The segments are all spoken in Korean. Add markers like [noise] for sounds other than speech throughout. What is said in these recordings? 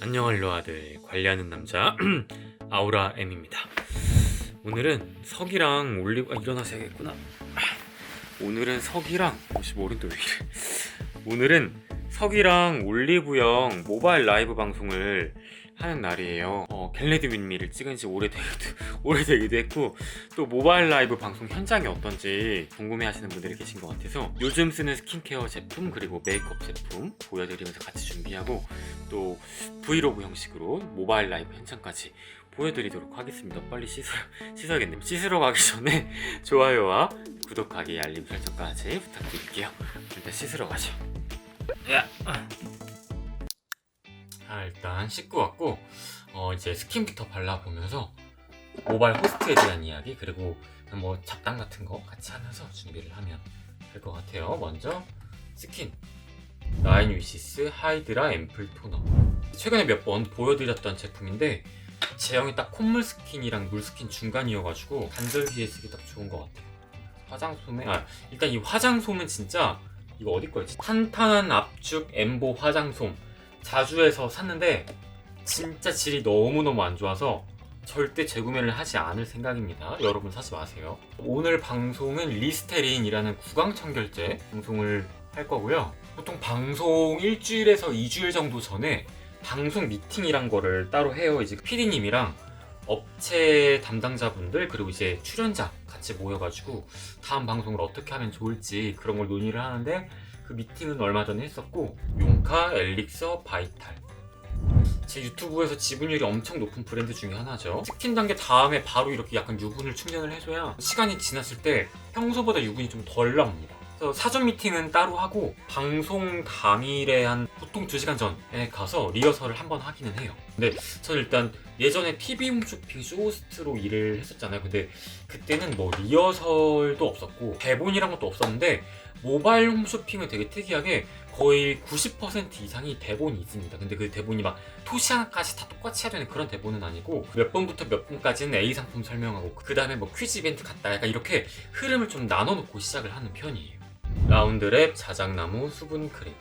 안녕할 로아들 관리하는 남자 [clears throat] 아우라 M입니다. 오늘은 석이랑 올리브 아, 일어나셔야겠구나. 오늘은 석이랑 혹시 이래? 오늘은 석이랑 올리브영 모바일 라이브 방송을 하는 날이에요. 어, 겟레디 윈미를 찍은 지 오래되기도, [laughs] 오래되기도 했고, 또 모바일 라이브 방송 현장이 어떤지 궁금해 하시는 분들이 계신 것 같아서 요즘 쓰는 스킨케어 제품, 그리고 메이크업 제품 보여드리면서 같이 준비하고, 또 브이로그 형식으로 모바일 라이브 현장까지 보여드리도록 하겠습니다. 빨리 씻어, 씻어야겠네요. 씻으러 가기 전에 [laughs] 좋아요와 구독하기, 알림 설정까지 부탁드릴게요. 일단 씻으러 가죠. 일단 씻고 왔고 어, 이제 스킨부터 발라보면서 모바일 호스트에 대한 이야기 그리고 뭐 잡담 같은 거 같이 하면서 준비를 하면 될 것 같아요. 먼저 스킨 라인 위시스 하이드라 앰플 토너 최근에 몇 번 보여드렸던 제품인데 제형이 딱 콧물 스킨이랑 물 스킨 중간이어가지고 간절기에 쓰기 딱 좋은 것 같아요. 화장솜에 아 일단 이 화장솜은 진짜 이거 어디 거였지? 탄탄한 압축 엠보 화장솜 자주에서 샀는데 진짜 질이 너무너무 안 좋아서 절대 재구매를 하지 않을 생각입니다. 여러분 사지 마세요. 오늘 방송은 리스테린이라는 구강청결제 방송을 할 거고요. 보통 방송 일주일에서 2주일 정도 전에 방송 미팅이란 거를 따로 해요. 이제 PD님이랑 업체 담당자분들 그리고 이제 출연자 같이 모여가지고 다음 방송을 어떻게 하면 좋을지 그런 걸 논의를 하는데 그 미팅은 얼마 전에 했었고 용카, 엘릭서, 바이탈. 제 유튜브에서 지분율이 엄청 높은 브랜드 중에 하나죠. 스킨 단계 다음에 바로 이렇게 약간 유분을 충전을 해줘야 시간이 지났을 때 평소보다 유분이 좀 덜 나옵니다 그래서 사전 미팅은 따로 하고 방송 당일에 한 보통 2시간 전에 가서 리허설을 한번 하기는 해요 근데 저는 일단 예전에 TV 홈쇼핑 쇼호스트로 일을 했었잖아요 근데 그때는 뭐 리허설도 없었고 대본이란 것도 없었는데 모바일 홈쇼핑은 되게 특이하게 거의 90% 이상이 대본이 있습니다. 근데 그 대본이 막 토시 하나까지 다 똑같이 해야 되는 그런 대본은 아니고 몇 번부터 몇 번까지는 A 상품 설명하고 그 다음에 뭐 퀴즈 이벤트 갔다 약간 이렇게 흐름을 좀 나눠놓고 시작을 하는 편이에요. 라운드랩 자작나무 수분 크림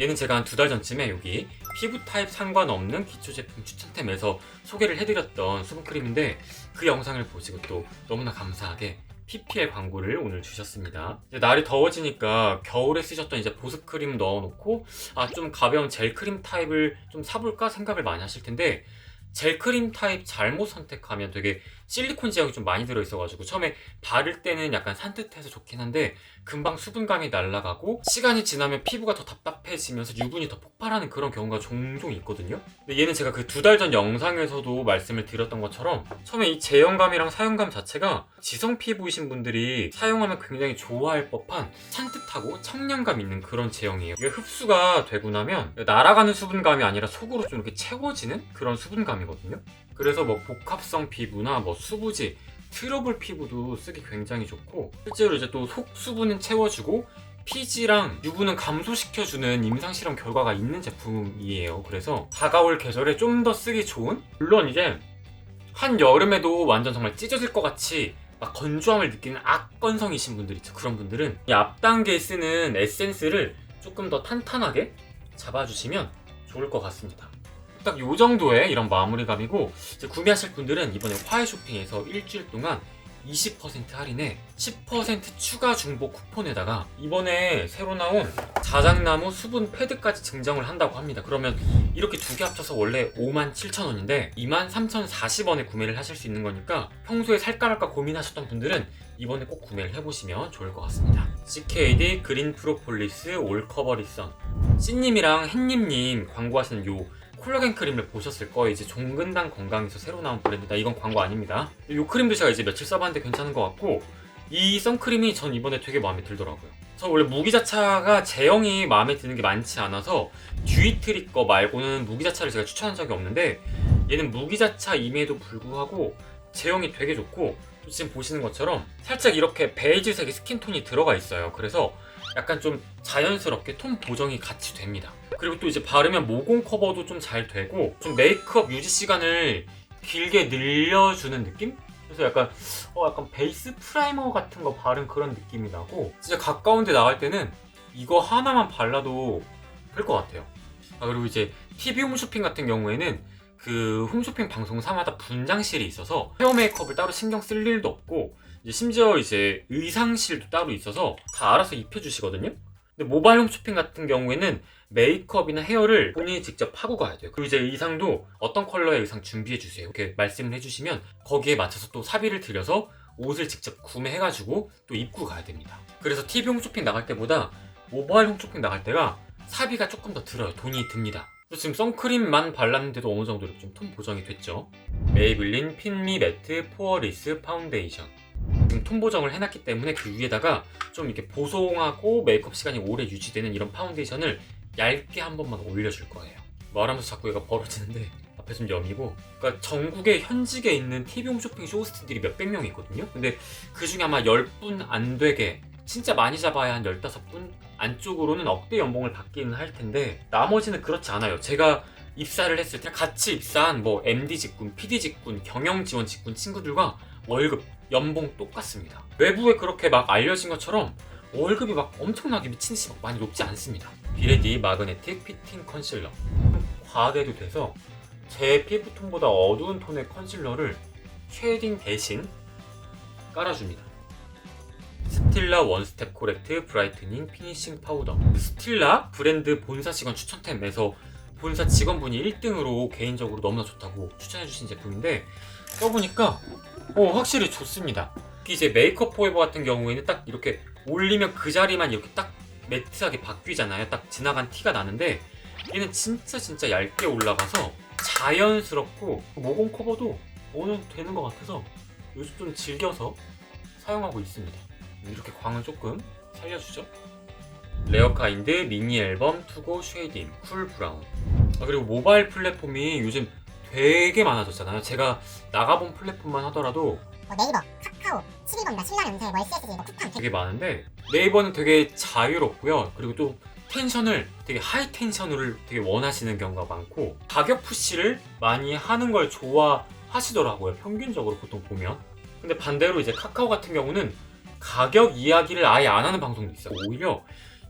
얘는 제가 한 두 달 전쯤에 여기 피부 타입 상관없는 기초 제품 추천템에서 소개를 해드렸던 수분 크림인데 그 영상을 보시고 또 너무나 감사하게 PPL 광고를 오늘 주셨습니다. 날이 더워지니까 겨울에 쓰셨던 이제 보습 크림 넣어놓고 아 좀 가벼운 젤 크림 타입을 좀 사볼까 생각을 많이 하실 텐데 젤 크림 타입 잘못 선택하면 되게 실리콘 제형이 좀 많이 들어있어가지고 처음에 바를 때는 약간 산뜻해서 좋긴 한데 금방 수분감이 날아가고 시간이 지나면 피부가 더 답답해지면서 유분이 더 폭발하는 그런 경우가 종종 있거든요. 근데 얘는 제가 그 두 달 전 영상에서도 말씀을 드렸던 것처럼 처음에 이 제형감이랑 사용감 자체가 지성 피부이신 분들이 사용하면 굉장히 좋아할 법한 산뜻하고 청량감 있는 그런 제형이에요. 이게 흡수가 되고 나면 날아가는 수분감이 아니라 속으로 좀 이렇게 채워지는 그런 수분감이거든요. 그래서 뭐 복합성 피부나 뭐 수부지 트러블 피부도 쓰기 굉장히 좋고 실제로 이제 또 속 수분은 채워주고 피지랑 유분은 감소시켜주는 임상실험 결과가 있는 제품이에요. 그래서 다가올 계절에 좀 더 쓰기 좋은? 물론 이제 한 여름에도 완전 정말 찢어질 것 같이 막 건조함을 느끼는 악건성이신 분들 있죠. 그런 분들은 이 앞단계에 쓰는 에센스를 조금 더 탄탄하게 잡아주시면 좋을 것 같습니다. 딱 요 정도의 이런 마무리감이고 이제 구매하실 분들은 이번에 화해 쇼핑에서 일주일 동안 20% 할인에 10% 추가 중복 쿠폰에다가 이번에 새로 나온 자작나무 수분 패드까지 증정을 한다고 합니다. 그러면 이렇게 두 개 합쳐서 원래 57,000원인데 23,040원에 구매를 하실 수 있는 거니까 평소에 살까 말까 고민하셨던 분들은 이번에 꼭 구매를 해보시면 좋을 것 같습니다. CKD 그린 프로폴리스 올 커버리선 씨님이랑 햇님님 광고하시는 요 콜라겐 크림을 보셨을 거예요. 이제 종근당 건강에서 새로 나온 브랜드다. 이건 광고 아닙니다. 이 크림도 제가 이제 며칠 써봤는데 괜찮은 것 같고 이 선크림이 전 이번에 되게 마음에 들더라고요. 저 원래 무기 자차가 제형이 마음에 드는 게 많지 않아서 듀이트리 거 말고는 무기 자차를 제가 추천한 적이 없는데 얘는 무기 자차 임에도 불구하고 제형이 되게 좋고 지금 보시는 것처럼 살짝 이렇게 베이지색의 스킨톤이 들어가 있어요. 그래서 약간 좀 자연스럽게 톤 보정이 같이 됩니다. 그리고 또 이제 바르면 모공 커버도 좀 잘 되고 좀 메이크업 유지 시간을 길게 늘려주는 느낌? 그래서 약간 어 약간 베이스 프라이머 같은 거 바른 그런 느낌이 나고 진짜 가까운 데 나갈 때는 이거 하나만 발라도 될 것 같아요. 아, 그리고 이제 TV 홈쇼핑 같은 경우에는 그 홈쇼핑 방송사마다 분장실이 있어서 헤어 메이크업을 따로 신경 쓸 일도 없고 이제 심지어 이제 의상실도 따로 있어서 다 알아서 입혀주시거든요. 근데 모바일 홈쇼핑 같은 경우에는 메이크업이나 헤어를 본인이 직접 하고 가야 돼요. 그리고 이제 의상도 어떤 컬러의 의상 준비해 주세요. 이렇게 말씀을 해주시면 거기에 맞춰서 또 사비를 들여서 옷을 직접 구매해가지고 또 입고 가야 됩니다. 그래서 TV 홈쇼핑 나갈 때보다 모바일 홈쇼핑 나갈 때가 사비가 조금 더 들어요. 돈이 듭니다. 지금 선크림만 발랐는데도 어느 정도 좀 톤 보정이 됐죠. 메이블린 핀미 매트 포어리스 파운데이션. 톤 보정을 해놨기 때문에 그 위에다가 좀 이렇게 보송하고 메이크업 시간이 오래 유지되는 이런 파운데이션을 얇게 한 번만 올려줄 거예요. 말하면서 자꾸 얘가 벌어지는데 [laughs] 앞에 좀 여미고 그러니까 전국에 현직에 있는 TV 홈 쇼핑 쇼호스트들이 몇백 명 있거든요. 근데 그 중에 아마 10분 안 되게 진짜 많이 잡아야 한 15분 안쪽으로는 억대 연봉을 받기는 할 텐데 나머지는 그렇지 않아요. 제가 입사를 했을 때 같이 입사한 뭐 MD 직군, PD 직군, 경영 지원 직군 친구들과 월급, 연봉 똑같습니다. 외부에 그렇게 막 알려진 것처럼 월급이 막 엄청나게 미친 듯이 막 많이 높지 않습니다. 비레디 마그네틱 피팅 컨실러. 과대도 돼서 제 피부톤보다 어두운 톤의 컨실러를 쉐딩 대신 깔아줍니다. 스틸라 원스텝 코렉트 브라이트닝 피니싱 파우더. 스틸라 브랜드 본사 직원 추천템에서 본사 직원분이 1등으로 개인적으로 너무나 좋다고 추천해주신 제품인데 써보니까 어, 확실히 좋습니다. 이제 메이크업 포에버 같은 경우에는 딱 이렇게 올리면 그 자리만 이렇게 딱 매트하게 바뀌잖아요. 딱 지나간 티가 나는데 얘는 진짜 진짜 얇게 올라가서 자연스럽고 모공 커버도 어느 되는 것 같아서 요즘 좀 즐겨서 사용하고 있습니다. 이렇게 광을 조금 살려주죠. 레어카인드 미니 앨범 투고 쉐이딩 쿨 브라운 아, 그리고 모바일 플랫폼이 요즘 되게 많아졌잖아요. 제가 나가본 플랫폼만 하더라도 뭐 네이버, 카카오, 12번이나 신라연세, 뭐 SSG, 뭐 쿠팡, 되게 많은데 네이버는 되게 자유롭고요. 그리고 또 텐션을 되게 하이 텐션을 되게 원하시는 경우가 많고 가격 푸시를 많이 하는 걸 좋아하시더라고요. 평균적으로 보통 보면. 근데 반대로 이제 카카오 같은 경우는 가격 이야기를 아예 안 하는 방송도 있어요. 오히려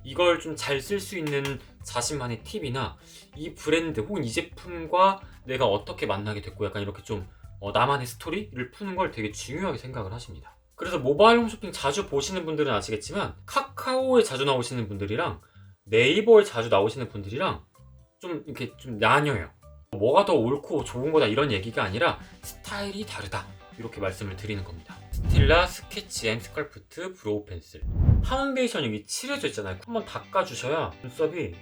이걸 좀 잘 쓸 수 있는 자신만의 팁이나 이 브랜드 혹은 이 제품과 내가 어떻게 만나게 됐고 약간 이렇게 좀 어, 나만의 스토리를 푸는 걸 되게 중요하게 생각을 하십니다. 그래서 모바일 홈쇼핑 자주 보시는 분들은 아시겠지만 카카오에 자주 나오시는 분들이랑 네이버에 자주 나오시는 분들이랑 좀 이렇게 좀 나뉘어요. 뭐가 더 옳고 좋은 거다 이런 얘기가 아니라 스타일이 다르다 이렇게 말씀을 드리는 겁니다. 스틸라 스케치 앤 스컬프트 브로우 펜슬 파운데이션 여기 칠해져 있잖아요. 한번 닦아주셔야 눈썹이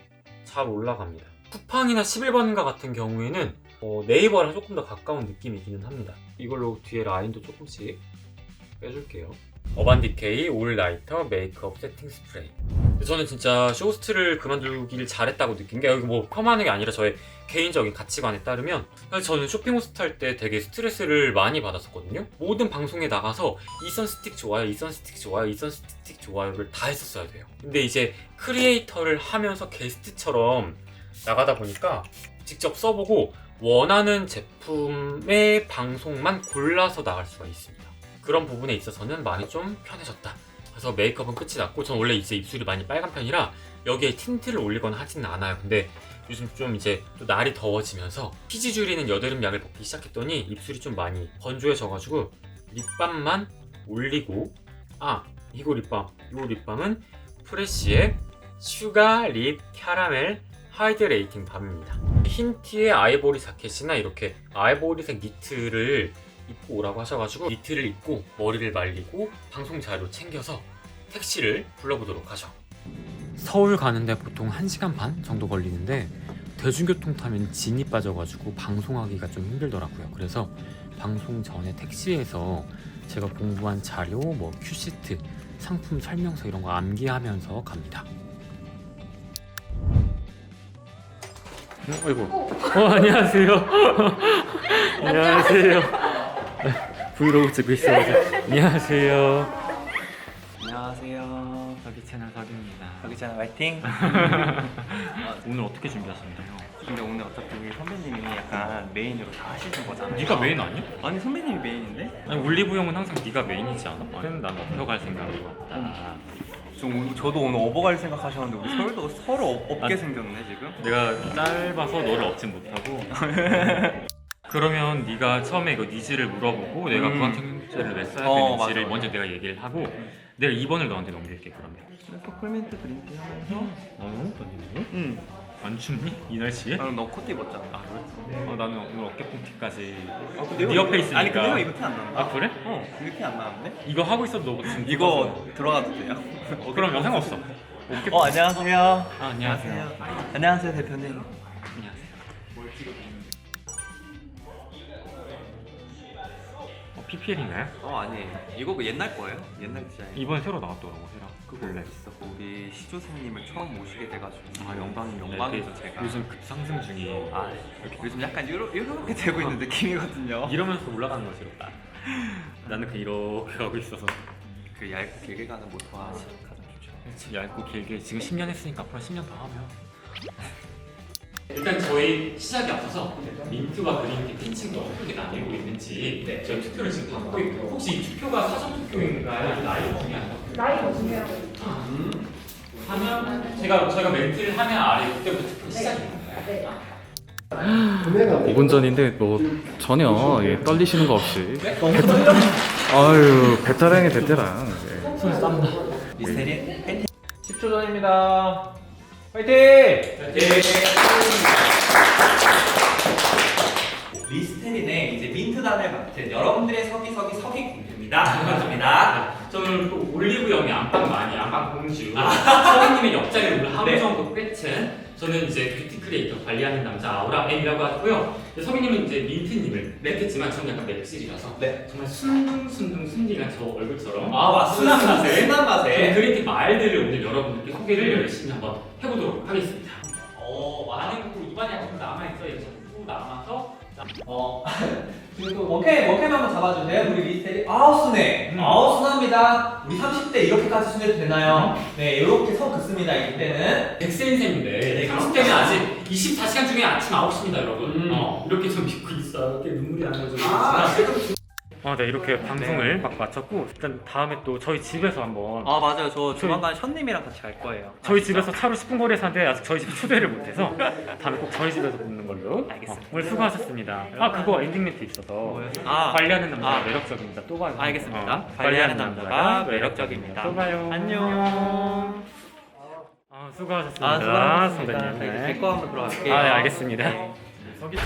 잘 올라갑니다. 쿠팡이나 11번가 같은 경우에는 어, 네이버랑 조금 더 가까운 느낌이기는 합니다. 이걸로 뒤에 라인도 조금씩 빼줄게요. 어반디케이 올 라이터 메이크업 세팅 스프레이. 저는 진짜 쇼스트를 그만두기를 잘했다고 느낀 게 여기 뭐 폄하하는 게 아니라 저의 개인적인 가치관에 따르면 저는 쇼핑 호스트 할 때 되게 스트레스를 많이 받았었거든요. 모든 방송에 나가서 이 선 스틱 좋아요, 이 선 스틱 좋아요, 이 선 스틱 좋아요를 다 했었어야 돼요. 근데 이제 크리에이터를 하면서 게스트처럼 나가다 보니까 직접 써보고 원하는 제품의 방송만 골라서 나갈 수가 있습니다. 그런 부분에 있어서는 많이 좀 편해졌다. 그래서 메이크업은 끝이 났고 전 원래 이제 입술이 많이 빨간 편이라 여기에 틴트를 올리거나 하지는 않아요. 근데 요즘 좀 이제 또 날이 더워지면서 피지 줄이는 여드름 약을 먹기 시작했더니 입술이 좀 많이 건조해져가지고 립밤만 올리고 아 이거 립밤 이거 립밤은 프레쉬의 슈가 립 캐러멜 하이드레이팅 밤입니다. 흰 티에 아이보리 자켓이나 이렇게 아이보리색 니트를 입고 오라고 하셔가지고 니트를 입고 머리를 말리고 방송 자료 챙겨서 택시를 불러보도록 하죠. 서울 가는데 보통 1시간 반 정도 걸리는데 대중교통 타면 진이 빠져가지고 방송하기가 좀 힘들더라고요. 그래서 방송 전에 택시에서 제가 공부한 자료, 뭐 큐시트, 상품 설명서 이런 거 암기하면서 갑니다. 어, 아이고. 어, 안녕하세요. 안녕하세요. [laughs] [laughs] 브이로그 찍고. 안녕하세요. 안녕하세요. 안녕하세요. 서기 채널 서기입니다. 여기 채널 화이팅. [laughs] 오늘 어떻게 준비하셨나요? 근데 오늘 어차피 선배님이 약간 메인으로 다 하시는 거잖아요. 네가 메인 아니야? 아니 선배님이 메인인데? 아니 올리브영은 항상 네가 메인이지 않아? 아니, 난 업혀갈 생각으로 왔다. 좀 오늘- 저도 오늘 업어갈 생각하셨는데 우리 [laughs] 서로도 서로 업, 업게 아. 생겼네 지금. 내가 짧아서 너를 업진 못하고 [laughs] 그러면 네가 처음에 이거 니즈를 물어보고 내가 음. 구한 청소제를 왜 써야 어, 되는지를 맞아, 먼저 내가 얘기를 하고 내가 2번을 너한테 넘길게 그러면 콜멘트 그린티 하면서. 어? 언니 응. 안 춥니? 이 날씨에? 나는 너 코트 입었잖아. 아 그래? 어, 나는 오늘 어깨뽕티까지 아, 네 옆에 있으니까 아니 근데 형 이거 티안 난다. 아 그래? 어 이거 티안 나는데? 이거 하고 있어도 너 지금 이거 들어가도 돼요? [laughs] 어, 그럼 상관없어 어깨 어 안녕하세요. 아, 안녕하세요 안녕하세요 대표님. 안녕하세요 PPL인가요? 어 아니에요. 이거 그 옛날 거예요? 옛날 디자인. 이번에 새로 나왔더라고 새로 그거 원래 있어. 우리 시조생님을 처음 모시게 돼가지고 아 영광이 영광이죠 제가. 요즘 급상승 중이에요 아 요즘 약간 이러, 이렇게 되고 있는 느낌이거든요. 이러면서 올라가는 것이 롭다 나는 그 이렇게 가고 있어서 그 얇고 길게 가는 모터가 가장 좋죠. 얇고 길게 지금 10년 했으니까 앞으로 10년 더 하면 일단 저희 시작이 앞서서 민트와 그린티 핀칭도 어떻게 나뉘고 있는지 저희 투표를 지금 받고 있고 혹시 이 투표가 사전 투표인가요? 나이가 중요한가요? 나이가 중요하고 하면 제가 저희가 멘트를 하면 아래 그때부터 투표 네. 5분 전인데 뭐 전혀 예, 떨리시는 거 없이. 베타, 아유 베테랑이 베테랑. 예. 미스테리. 10초 전입니다. 화이팅! 리스테린의 이제 민트단을 맡은 여러분들의 서기 서기 서기 공주입니다. 반갑습니다. 저는 또 올리브영의 안방 마니 안방 공주 서희님의 옆자리를 오늘 하루 네. 정도 꿰친 저는 이제 뷰티 크리에이터 관리하는 남자 아우라 M이라고 하고요 서희님은 이제 민트님을 맺겠지만 저는 약간 맵실이라서 네. 정말 순둥순둥 순딩한 저 얼굴처럼 아 맞습니다. 순한 맛에 순한 저 맛에. 그린티 말들을 오늘 여러분들께 소개를 열심히 한번 해보도록 하겠습니다 어 많은 그 입안에 좀 남아있어요 또 남아서 어 [laughs] 지금 또 원캠 원캠 한번 잡아주세요. 우리 리스테린 아우 순해. 음. 아우 순합니다. 우리 30대 이렇게까지 순해도 되나요? 네 이렇게 선 긋습니다. 이때는. 백세인생인데 네, 30대는 아직 24시간 중에 아침 9시입니다 여러분 음. 어, 이렇게 좀 믿고 있어요 이렇게 눈물이 나는 좀아 아, 네 이렇게 방송을 막 마쳤고 일단 다음에 또 저희 집에서 한번 아 맞아요. 저 조만간 션님이랑 같이 갈 거예요. 저희 집에서 차로 10분 거리에 사는데 아직 저희 집 초대를 못해서 다음에 꼭 저희 집에서 뵙는 걸로 알겠습니다. 어, 오늘 수고하셨습니다 아 그거 엔딩 멘트 있어서 아 관리하는 남자가 아. 매력적입니다 또 봐요 알겠습니다. 어, 관리하는 남자가 매력적입니다. 또 봐요 안녕. 아 수고하셨습니다 아 수고하셨습니다. 선배님 네, 제거 한번 들어갈게요. 아, 네, 알겠습니다. 네. 서기 씨